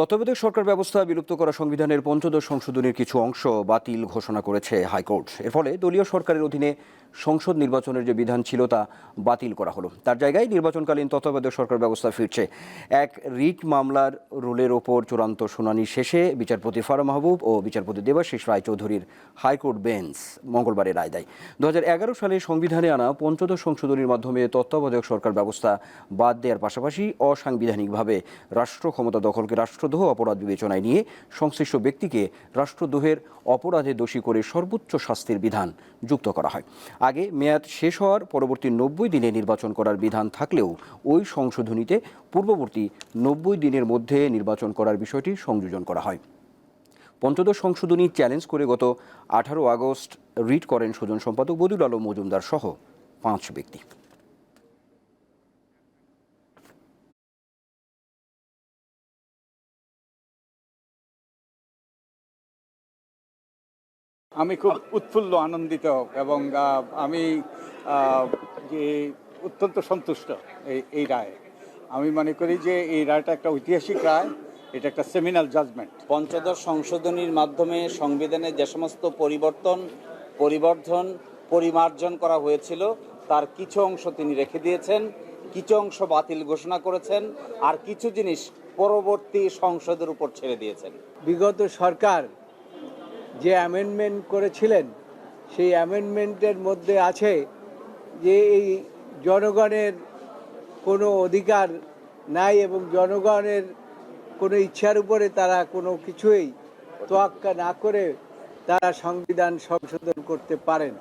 তত্ত্বাবধায়ক সরকার ব্যবস্থা বিলুপ্ত করা সংবিধানের পঞ্চদশ সংশোধনীর কিছু অংশ বাতিল ঘোষণা করেছে হাইকোর্ট। এর ফলে দলীয় সরকারের অধীনে সংসদ নির্বাচনের যে বিধান ছিল তা বাতিল করা হলো। তার জায়গায় নির্বাচনকালীন তত্ত্বাবধায়ক সরকার ব্যবস্থা ফিরছে। এক রিট মামলার রুলের ওপর চূড়ান্ত শুনানি শেষে বিচারপতি ফারা মাহবুব ও বিচারপতি দেবাশিস রায়চৌধুরীর হাইকোর্ট বেঞ্চ মঙ্গলবারে রায় দেয়। দু এগারো সালে সংবিধানে আনা পঞ্চদশ সংশোধনীর মাধ্যমে তত্ত্বাবধায়ক সরকার ব্যবস্থা বাদ দেওয়ার পাশাপাশি অসাংবিধানিকভাবে রাষ্ট্র ক্ষমতা দখলকে রাষ্ট্রদ্রোহ অপরাধ বিবেচনায় নিয়ে সংশ্লিষ্ট ব্যক্তিকে রাষ্ট্রদ্রোহের অপরাধে দোষী করে সর্বোচ্চ শাস্তির বিধান যুক্ত করা হয়। আগে মেয়াদ শেষ হওয়ার পরবর্তী নব্বই দিনে নির্বাচন করার বিধান থাকলেও ওই সংশোধনীতে পূর্ববর্তী নব্বই দিনের মধ্যে নির্বাচন করার বিষয়টি সংযোজন করা হয়। পঞ্চদশ সংশোধনী চ্যালেঞ্জ করে গত আঠারো আগস্ট রিট করেন সুজন সম্পাদক বদুল আলম মজুমদার সহ পাঁচ ব্যক্তি। আমি খুব উৎফুল্ল আনন্দিত এবং আমি যে অত্যন্ত সন্তুষ্ট এই এই রায়। আমি মনে করি যে এই রায়টা একটা ঐতিহাসিক রায় এটা একটা সেমিনাল জাজমেন্ট পঞ্চদশ সংশোধনীর মাধ্যমে সংবিধানে যে সমস্ত পরিবর্তন পরিবর্ধন পরিমার্জন করা হয়েছিল তার কিছু অংশ তিনি রেখে দিয়েছেন কিছু অংশ বাতিল ঘোষণা করেছেন আর কিছু জিনিস পরবর্তী সংসদের উপর ছেড়ে দিয়েছেন। বিগত সরকার যে অ্যামেন্ডমেন্ট করেছিলেন, সেই অ্যামেন্ডমেন্টের মধ্যে আছে যে এই জনগণের কোনো অধিকার নাই এবং জনগণের কোনো ইচ্ছার উপরে তারা কোনো কিছুই তোয়াক্কা না করে তারা সংবিধান সংশোধন করতে পারেন।